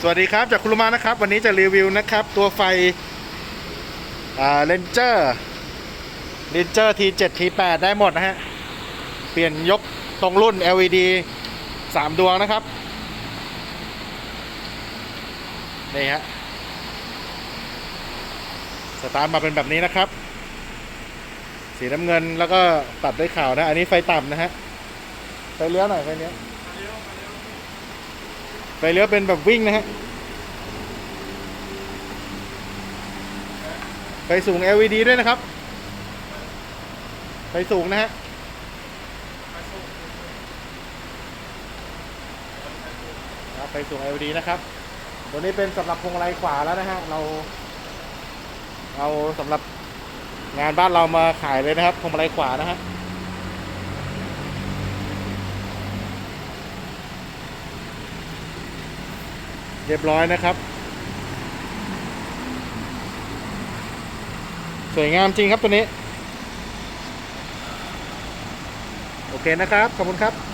สวัสดีครับจากคุรุมานะครับ วันนี้จะรีวิวนะครับ ตัวไฟเลนเจอร์เลนเจอร์ T7 T8 ได้หมดนะฮะ เปลี่ยนยกตรงรุ่น LED 3ดวงนะครับ นี่ฮะ สตาร์ทมาเป็นแบบนี้นะครับ สีน้ำเงินแล้วก็ตัดด้วยขาวนะ อันนี้ไฟต่ำนะฮะ ไฟเลี้ยวหน่อยไฟเลี้ยว ไฟเลี้ยวเป็นแบบวิ่งนะฮะ ไฟสูง LED ด้วยนะครับ ไฟสูงนะฮะครับไฟสูง LED นะครับ ตัวนี้เป็นสำหรับพวงมาลัยขวาแล้วนะฮะ เรา เอาสำหรับงานบ้านเรามาขายเลยนะครับพวงมาลัยขวานะฮะ เรียบร้อยนะครับ สวยงามจริงครับตัวนี้ โอเคนะครับ ขอบคุณครับ